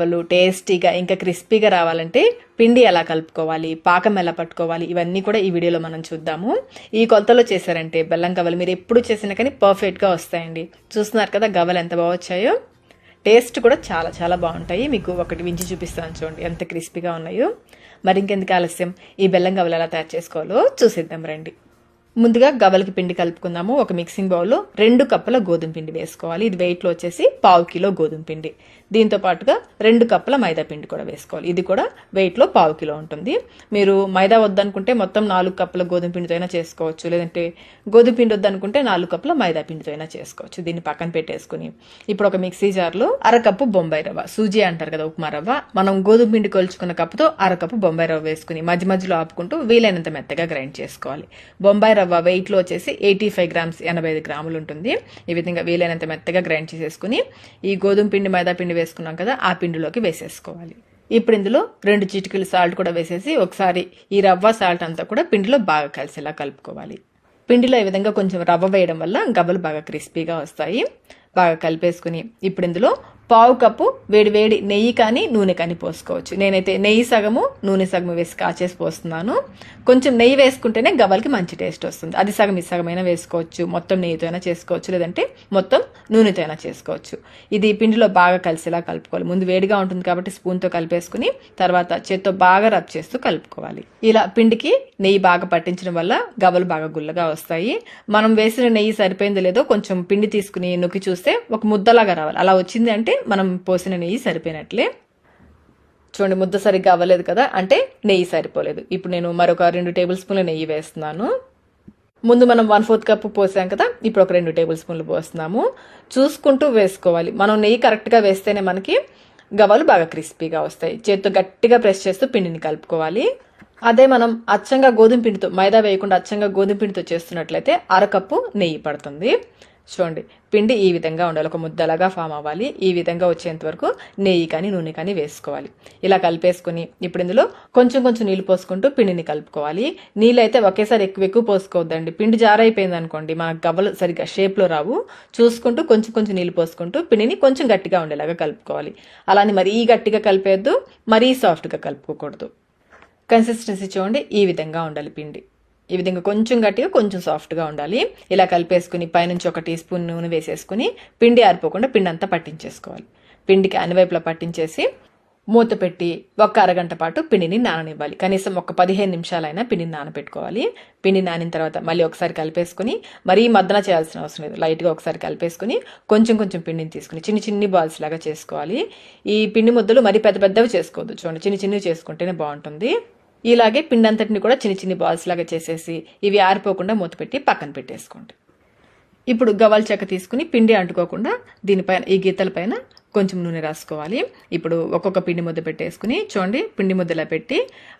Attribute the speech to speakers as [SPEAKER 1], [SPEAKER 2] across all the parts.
[SPEAKER 1] వాళ్ళు టేస్టీగా ఇంకా క్రిస్పీగా రావాలంటే పిండి ఎలా కలుపుకోవాలి పాకం ఎలా పట్టుకోవాలి ఇవన్నీ కూడా ఈ వీడియోలో మనం చూద్దాము. ఈ కొలతలో చేశారంటే బెల్లం గవ్వలు మీరు ఎప్పుడు చేసినా కానీ పర్ఫెక్ట్గా వస్తాయండి. చూస్తున్నారు కదా గవ్వలు ఎంత బాగా వచ్చాయో? టేస్ట్ కూడా చాలా చాలా బాగుంటాయి. మీకు ఒకటి వించి చూపిస్తాను చూడండి ఎంత క్రిస్పీగా ఉన్నాయో. మరి ఇంకెందుకు ఆలస్యం? ఈ బెల్లం గవ్వలు ఎలా తయారు చేసుకోవాలో చూసిద్దాం రండి. ముందుగా గవలకి పిండి కలుపుకుందాము. ఒక మిక్సింగ్ బౌల్లో రెండు కప్పుల గోధుమ పిండి వేసుకోవాలి. ఇది వెయిట్లో వచ్చేసి పావు కిలో గోధుమ పిండి. దీంతో పాటుగా రెండు కప్పుల మైదా పిండి కూడా వేసుకోవాలి. ఇది కూడా వెయిట్లో పావు కిలో ఉంటుంది. మీరు మైదా వద్దనుకుంటే మొత్తం నాలుగు కప్పుల గోధుమ పిండితో అయినా చేసుకోవచ్చు. లేదంటే గోధుమ పిండి వద్దనుకుంటే నాలుగు కప్పుల మైదా పిండితో అయినా చేసుకోవచ్చు. దీన్ని పక్కన పెట్టేసుకుని ఇప్పుడు ఒక మిక్సీ జార్లో అరకప్పు బొంబాయి రవ్వ సూజీ అంటారు కదా ఉప్మా రవ్వ. మనం గోధుమ పిండి కొలుచుకున్న కప్పుతో అరకప్పు బొంబాయి రవ్వ వేసుకుని మధ్య మధ్యలో ఆపుకుంటూ వీలైనంత మెత్తగా గ్రైండ్ చేసుకోవాలి. బొంబాయి రవ్వ వెయిట్లో వచ్చేసి ఎయిటీ ఫైవ్ గ్రామ్స్ ఎనభై ఐదు గ్రాములు ఉంటుంది. ఈ విధంగా వీలైనంత మెత్తగా గ్రైండ్ చేసేసుకుని ఈ గోధుమ పిండి మైదా పిండి వేసుకున్నాం కదా ఆ పిండిలోకి వేసేసుకోవాలి. ఇప్పుడు ఇందులో రెండు చిటికలు సాల్ట్ కూడా వేసేసి ఒకసారి ఈ రవ్వ సాల్ట్ అంతా కూడా పిండిలో బాగా కలిసేలా కలుపుకోవాలి. పిండిలో ఈ విధంగా కొంచెం రవ్వ వేయడం వల్ల గవ్వలు బాగా క్రిస్పీగా వస్తాయి. బాగా కలిపేసుకుని ఇప్పుడు ఇందులో పావు కప్పు వేడి వేడి నెయ్యి కానీ నూనె కానీ పోసుకోవచ్చు. నేనైతే నెయ్యి సగము నూనె సగము వేసి కాచేసి పోస్తున్నాను. కొంచెం నెయ్యి వేసుకుంటేనే గవ్వలకి మంచి టేస్ట్ వస్తుంది. అది సగం ఇది సగమైనా వేసుకోవచ్చు. మొత్తం నెయ్యితో అయినా చేసుకోవచ్చు. లేదంటే మొత్తం నూనెతో అయినా చేసుకోవచ్చు. ఇది పిండిలో బాగా కలిసేలా కలుపుకోవాలి. ముందు వేడిగా ఉంటుంది కాబట్టి స్పూన్తో కలిపేసుకుని తర్వాత చేత్తో బాగా రబ్ చేస్తూ కలుపుకోవాలి. ఇలా పిండికి నెయ్యి బాగా పట్టించడం వల్ల గవ్వలు బాగా గుల్లగా వస్తాయి. మనం వేసిన నెయ్యి సరిపోయిందో లేదో కొంచెం పిండి తీసుకుని నొక్కి చూస్తే ఒక ముద్దలాగా రావాలి. అలా వచ్చింది అంటే మనం పోసిన నెయ్యి సరిపోయినట్లే. చూడండి ముద్ద సరిగ్గా అవ్వలేదు కదా? అంటే నెయ్యి సరిపోలేదు. ఇప్పుడు నేను మరొక రెండు టేబుల్ స్పూన్ల నెయ్యి వేస్తున్నాను. ముందు మనం వన్ ఫోర్త్ కప్ పోసాం కదా? ఇప్పుడు ఒక రెండు టేబుల్ స్పూన్లు పోస్తున్నాము. చూసుకుంటూ వేసుకోవాలి. మనం నెయ్యి కరెక్ట్గా వేస్తేనే మనకి గవ్వలు బాగా క్రిస్పీగా వస్తాయి. చేతితో గట్టిగా ప్రెస్ చేస్తూ పిండిని కలుపుకోవాలి. అదే మనం అచ్చంగా గోధుమ పిండితో మైదా వేయకుండా అచ్చంగా గోధుమ పిండితో చేస్తున్నట్లయితే అరకప్పు నెయ్యి పడుతుంది. చూడండి పిండి ఈ విధంగా ఉండాలి. ఒక ముద్దలాగా ఫామ్ అవ్వాలి. ఈ విధంగా వచ్చేంత వరకు నెయ్యి కానీ నూనె కానీ వేసుకోవాలి. ఇలా కలిపేసుకుని ఇప్పుడు ఇందులో కొంచెం కొంచెం నీళ్ళు పోసుకుంటూ పిండిని కలుపుకోవాలి. నీళ్ళు అయితే ఒకేసారి ఎక్కువ ఎక్కువ పోసుకోవద్దండి. పిండి జారైపోయింది అనుకోండి మన గవ్వలు సరిగ్గా షేప్లో రావు. చూసుకుంటూ కొంచెం కొంచెం నీళ్ళు పోసుకుంటూ పిండిని కొంచెం గట్టిగా ఉండేలాగా కలుపుకోవాలి. అలానే మరీ గట్టిగా కలిపేయద్దు మరీ సాఫ్ట్గా కలుపుకోకూడదు. కన్సిస్టెన్సీ చూడండి ఈ విధంగా ఉండాలి పిండి. ఈ విధంగా కొంచెం గట్టిగా కొంచెం సాఫ్ట్గా ఉండాలి. ఇలా కలిపేసుకుని పైనుంచి ఒక టీ స్పూన్ నూనె వేసేసుకుని పిండి ఆరిపోకుండా పిండి అంతా పట్టించేసుకోవాలి. పిండికి అన్ని వైపులా పట్టించేసి మూత పెట్టి ఒక అరగంట పాటు పిండిని నాననివ్వాలి. కనీసం ఒక పదిహేను నిమిషాలైనా పిండిని నానబెట్టుకోవాలి పిండి నానిన తర్వాత మళ్ళీ ఒకసారి కలిపేసుకుని మరీ మద్దన చేయాల్సిన అవసరం లేదు. లైట్గా ఒకసారి కలిపేసుకుని కొంచెం కొంచెం పిండిని తీసుకుని చిన్ని చిన్ని బాల్స్ లాగా చేసుకోవాలి. ఈ పిండి ముద్దలు మరీ పెద్ద పెద్దవి చేసుకోవద్దు. చూడండి చిన్ని చిన్నవి చేసుకుంటేనే బాగుంటుంది. ఇలాగే పిండి అంతటిని కూడా చిన్న చిన్ని బాల్స్ లాగా చేసేసి ఇవి ఆరిపోకుండా మూతపెట్టి పక్కన పెట్టేసుకోండి. ఇప్పుడు గవాల్ చెక్క తీసుకుని పిండి అంటుకోకుండా దీనిపైన ఈ గీతల పైన కొంచెం నూనె రాసుకోవాలి. ఇప్పుడు ఒక్కొక్క పిండి ముద్ద పెట్టేసుకుని చూడండి పిండి ముద్దలా పెట్టి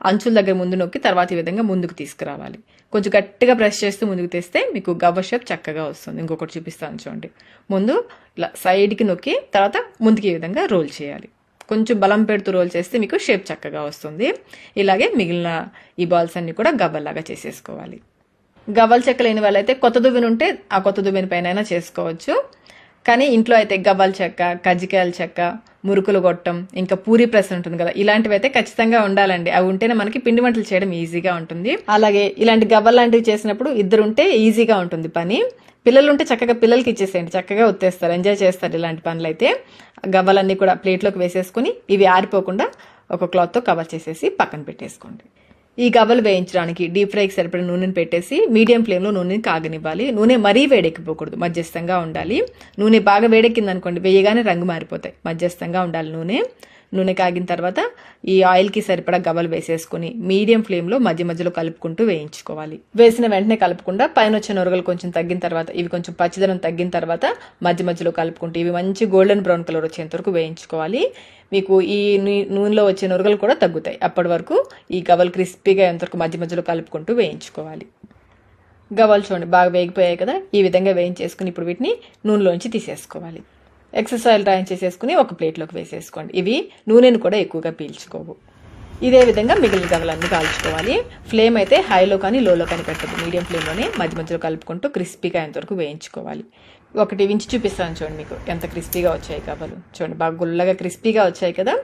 [SPEAKER 1] అంచుల దగ్గర ముందు నొక్కి తర్వాత ఈ విధంగా ముందుకు తీసుకురావాలి. కొంచెం గట్టిగా ప్రెస్ చేస్తూ ముందుకు తెస్తే మీకు గవ్వ షేప్ చక్కగా వస్తుంది. ఇంకొకటి చూపిస్తాను చూడండి. ముందు ఇలా సైడ్కి నొక్కి తర్వాత ముందుకు ఈ విధంగా రోల్ చేయాలి. కొంచెం బలం పెడుతూ రోల్ చేస్తే మీకు షేప్ చక్కగా వస్తుంది. ఇలాగే మిగిలిన ఈ బాల్స్ అన్ని కూడా గవ్వల్లాగా చేసేసుకోవాలి. గవ్వల చెక్క లేని వాళ్ళైతే కొత్త దువ్వెన ఉంటే ఆ కొత్త దువ్వెన పైన చేసుకోవచ్చు. కానీ ఇంట్లో అయితే గవ్వల చెక్క కజ్జికాయల చెక్క మురుకులు గొట్టం ఇంకా పూరి ప్రెస్ ఉంటుంది కదా ఇలాంటివి అయితే ఖచ్చితంగా ఉండాలండి. అవి ఉంటేనే మనకి పిండి వంటలు చేయడం ఈజీగా ఉంటుంది. అలాగే ఇలాంటి గవ్వలు లాంటివి చేసినప్పుడు ఇద్దరు ఉంటే ఈజీగా ఉంటుంది పని. పిల్లలు ఉంటే చక్కగా పిల్లలకి ఇచ్చేసేయండి. చక్కగా ఒత్తేస్తారు. ఎంజాయ్ చేస్తారు ఇలాంటి పనులు అయితే గవ్వలన్నీ కూడా ప్లేట్లోకి వేసేసుకుని ఇవి ఆరిపోకుండా ఒక క్లాత్తో కవర్ చేసేసి పక్కన పెట్టేసుకోండి. ఈ గవ్వలు వేయించడానికి డీప్ ఫ్రైకి సరిపడిన నూనెని పెట్టేసి మీడియం ఫ్లేమ్లో నూనెని కాగనివ్వాలి. నూనె మరీ వేడెక్కిపోకూడదు. మధ్యస్థంగా ఉండాలి. నూనె బాగా వేడెక్కింది అనుకోండి వేయగానే రంగు మారిపోతాయి. మధ్యస్థంగా ఉండాలి నూనె. నూనె కాగిన తర్వాత ఈ ఆయిల్కి సరిపడా గవ్వలు వేసేసుకుని మీడియం ఫ్లేమ్లో మధ్య మధ్యలో కలుపుకుంటూ వేయించుకోవాలి. వేసిన వెంటనే కలపకుండా పైన వచ్చిన ఉరగలు కొంచెం తగ్గిన తర్వాత ఇవి కొంచెం పచ్చిదనం తగ్గిన తర్వాత మధ్య మధ్యలో కలుపుకుంటూ ఇవి మంచి గోల్డెన్ బ్రౌన్ కలర్ వచ్చేంత వరకు వేయించుకోవాలి. మీకు ఈ నూనెలో వచ్చే నురగలు కూడా తగ్గుతాయి. అప్పటి వరకు ఈ గవ్వలు క్రిస్పీగా ఎంతవరకు మధ్య మధ్యలో కలుపుకుంటూ వేయించుకోవాలి. గవ్వలు చూడండి బాగా వేగిపోయాయి కదా? ఈ విధంగా వేయించేసుకుని ఇప్పుడు వీటిని నూనెలోంచి తీసేసుకోవాలి. ఎక్సెస్ ఆయిల్ డ్రాయింగ్ చేసేసుకుని ఒక ప్లేట్లోకి వేసేసుకోండి. ఇవి నూనెను కూడా ఎక్కువగా పీల్చుకోవు. ఇదే విధంగా మిగిలిన గవలన్నీ కాల్చుకోవాలి. ఫ్లేమ్ అయితే హైలో కానీ లోలో కానీ పెట్టదు మీడియం ఫ్లేమ్లోనే మధ్య మధ్యలో కలుపుకుంటూ క్రిస్పీగా ఎంతవరకు వేయించుకోవాలి. ఒకటి వించి చూపిస్తాను చూడండి మీకు. ఎంత క్రిస్పీగా వచ్చాయి గవ్వలు చూడండి బాగా గుల్లగా క్రిస్పీగా వచ్చాయి కదా.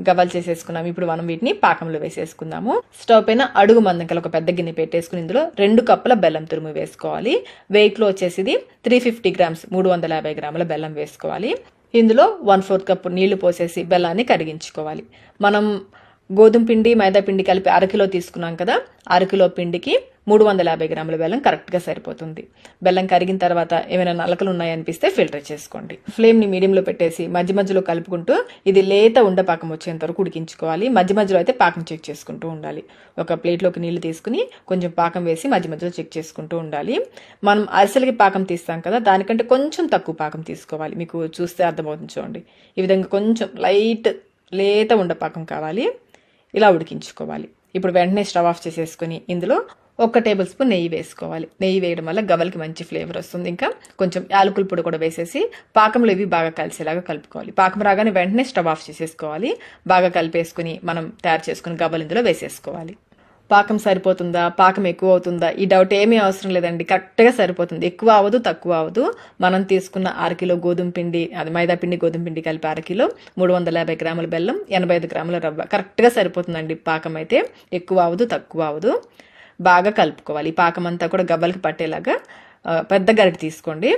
[SPEAKER 1] గవ్వలు చేసేసుకున్నాము. ఇప్పుడు మనం వీటిని పాకంలో వేసేసుకుందాము. స్టవ్ పైన అడుగు మందంకలు ఒక పెద్ద గిన్నె పెట్టేసుకుని ఇందులో రెండు కప్పుల బెల్లం తురుము వేసుకోవాలి. వెయిట్లో వచ్చేసి త్రీ ఫిఫ్టీ గ్రామ్స్ మూడు వందల యాభై గ్రాముల బెల్లం వేసుకోవాలి. ఇందులో వన్ ఫోర్త్ కప్పు నీళ్ళు పోసేసి బెల్లాన్ని కరిగించుకోవాలి. మనం గోధుమ పిండి మైదా పిండి కలిపి అరకిలో తీసుకున్నాం కదా అరకిలో పిండికి మూడు వందల యాభై గ్రాముల బెల్లం కరెక్ట్గా సరిపోతుంది. బెల్లం కరిగిన తర్వాత ఏమైనా నలకలు ఉన్నాయనిపిస్తే ఫిల్టర్ చేసుకోండి. ఫ్లేమ్ని మీడియంలో పెట్టేసి మధ్య మధ్యలో కలుపుకుంటూ ఇది లేత ఉండపాకం వచ్చేంత వరకు ఉడికించుకోవాలి. మధ్య మధ్యలో అయితే పాకం చెక్ చేసుకుంటూ ఉండాలి. ఒక ప్లేట్లోకి నీళ్ళు తీసుకుని కొంచెం పాకం వేసి మధ్య మధ్యలో చెక్ చేసుకుంటూ ఉండాలి. మనం అరిసెలకి పాకం తీస్తాం కదా దానికంటే కొంచెం తక్కువ పాకం తీసుకోవాలి. మీకు చూస్తే అర్థమవుతుంది చూడండి. ఈ విధంగా కొంచెం లైట్ లేత ఉండపాకం కావాలి. ఇలా ఉడికించుకోవాలి. ఇప్పుడు వెంటనే స్టవ్ ఆఫ్ చేసేసుకుని ఇందులో ఒక టేబుల్ స్పూన్ నెయ్యి వేసుకోవాలి. నెయ్యి వేయడం వల్ల గవలకి మంచి ఫ్లేవర్ వస్తుంది. ఇంకా కొంచెం యాలకుల పొడి కూడా వేసేసి పాకంలో ఇవి బాగా కలిసేలాగా కలుపుకోవాలి. పాకం రాగానే వెంటనే స్టవ్ ఆఫ్ చేసేసుకోవాలి. బాగా కలిపేసుకుని మనం తయారు చేసుకుని గవ్వలు ఇందులో వేసేసుకోవాలి. పాకం సరిపోతుందా? పాకం ఎక్కువ అవుతుందా? ఈ డౌట్ ఏమీ అవసరం లేదండి. కరెక్ట్గా సరిపోతుంది. ఎక్కువ అవ్వదు తక్కువ అవ్వదు మనం తీసుకున్న అరకిలో గోధుమ పిండి అది మైదా పిండి గోధుమ పిండి కలిపి అరకిలో మూడు వందల యాభై గ్రాముల బెల్లం ఎనభై ఐదు గ్రాముల రవ్వ. కరెక్ట్గా సరిపోతుందండి పాకం అయితే. ఎక్కువ అవ్వదు తక్కువ అవ్వదు బాగా కలుపుకోవాలి. ఈ పాకం అంతా కూడా గవ్వలకి పట్టేలాగా పెద్ద గరిటె తీసుకోండి.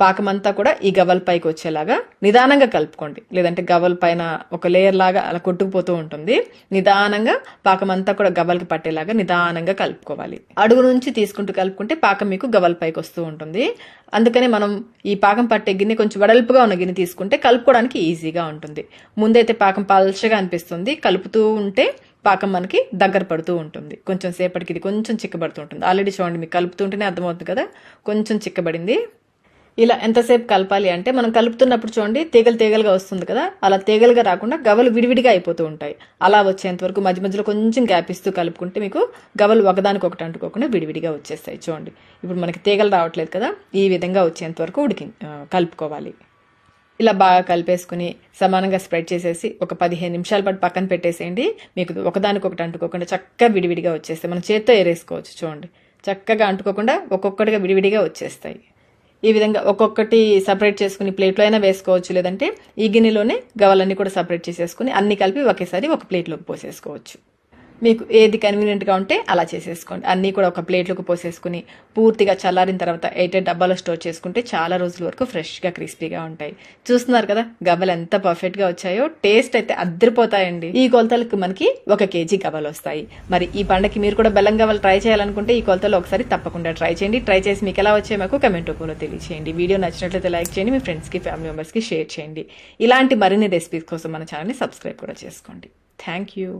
[SPEAKER 1] పాకం అంతా కూడా ఈ గవ్వల పైకి వచ్చేలాగా నిదానంగా కలుపుకోండి. లేదంటే గవ్వల పైన ఒక లేయర్ లాగా అలా కొట్టుకుపోతూ ఉంటుంది. నిదానంగా పాకం అంతా కూడా గవ్వలకి పట్టేలాగా నిదానంగా కలుపుకోవాలి. అడుగు నుంచి తీసుకుంటూ కలుపుకుంటే పాకం మీకు గవ్వల పైకి వస్తూ ఉంటుంది. అందుకనే మనం ఈ పాకం పట్టే గిన్నె కొంచెం వెడల్పుగా ఉన్న గిన్నె తీసుకుంటే కలుపుకోవడానికి ఈజీగా ఉంటుంది. ముందైతే పాకం పల్చగా అనిపిస్తుంది. కలుపుతూ ఉంటే పాకం మనకి దగ్గర పడుతూ ఉంటుంది. కొంచెం సేపటికి ఇది కొంచెం చిక్కబడుతూ ఉంటుంది ఆల్రెడీ చూడండి మీకు కలుపుతుంటేనే అర్థమవుతుంది కదా? కొంచెం చిక్కబడింది. ఇలా ఎంతసేపు కలపాలి అంటే మనం కలుపుతున్నప్పుడు చూడండి తీగలు తీగలుగా వస్తుంది కదా? అలా తీగలుగా రాకుండా గవలు విడివిడిగా అయిపోతూ ఉంటాయి. అలా వచ్చేంత వరకు మధ్య మధ్యలో కొంచెం గ్యాప్ ఇస్తూ కలుపుకుంటే మీకు గవలు ఒకదానికి ఒకటి అంటుకోకుండా విడివిడిగా వచ్చేస్తాయి చూడండి. ఇప్పుడు మనకి తీగలు రావట్లేదు కదా? ఈ విధంగా వచ్చేంత వరకు ఉడికి కలుపుకోవాలి. ఇలా బాగా కలిపేసుకుని సమానంగా స్ప్రెడ్ చేసేసి ఒక పదిహేను నిమిషాల పాటు పక్కన పెట్టేసేయండి. మీకు ఒకదానికొకటి అంటుకోకుండా చక్కగా విడివిడిగా వచ్చేస్తాయి. మనం చేత్తో ఏరేసుకోవచ్చు చూడండి. చక్కగా అంటుకోకుండా ఒక్కొక్కటిగా విడివిడిగా వచ్చేస్తాయి. ఈ విధంగా ఒక్కొక్కటి సపరేట్ చేసుకుని ప్లేట్లో అయినా వేసుకోవచ్చు. లేదంటే ఈ గిన్నెలోనే గవలన్నీ కూడా సపరేట్ చేసేసుకుని అన్ని కలిపి ఒకేసారి ఒక ప్లేట్లోకి పోసేసుకోవచ్చు. మీకు ఏది కన్వీనియంట్గా ఉంటే అలా చేసేసుకోండి. అన్నీ కూడా ఒక ప్లేట్లోకి పోసేసుకుని పూర్తిగా చల్లారిన తర్వాత ఎయిటెడ్ డబ్బాలో స్టోర్ చేసుకుంటే చాలా రోజుల వరకు ఫ్రెష్గా క్రిస్పీగా ఉంటాయి. చూస్తున్నారు కదా గవ్వలు ఎంత పర్ఫెక్ట్గా వచ్చాయో టేస్ట్ అయితే అద్దరిపోతాయండి. ఈ కొలతలకు మనకి ఒక కేజీ గవ్వలు వస్తాయి. మరి ఈ పండగకి మీరు కూడా బెల్లం గవ్వలు ట్రై చేయాలనుకుంటే ఈ కొలతలు ఒకసారి తప్పకుండా ట్రై చేయండి. ట్రై చేసి మీకు ఎలా వచ్చాయి మాకు కమెంట్ రూపంలో తెలియచేయండి. వీడియో నచ్చినట్లయితే లైక్ చేయండి మీ ఫ్రెండ్స్కి ఫ్యామిలీ మెంబర్స్కి షేర్ చేయండి. ఇలాంటి మరిన్ని రెసిపీస్ కోసం మన ఛానల్ని సబ్స్క్రైబ్ కూడా చేసుకోండి. Thank you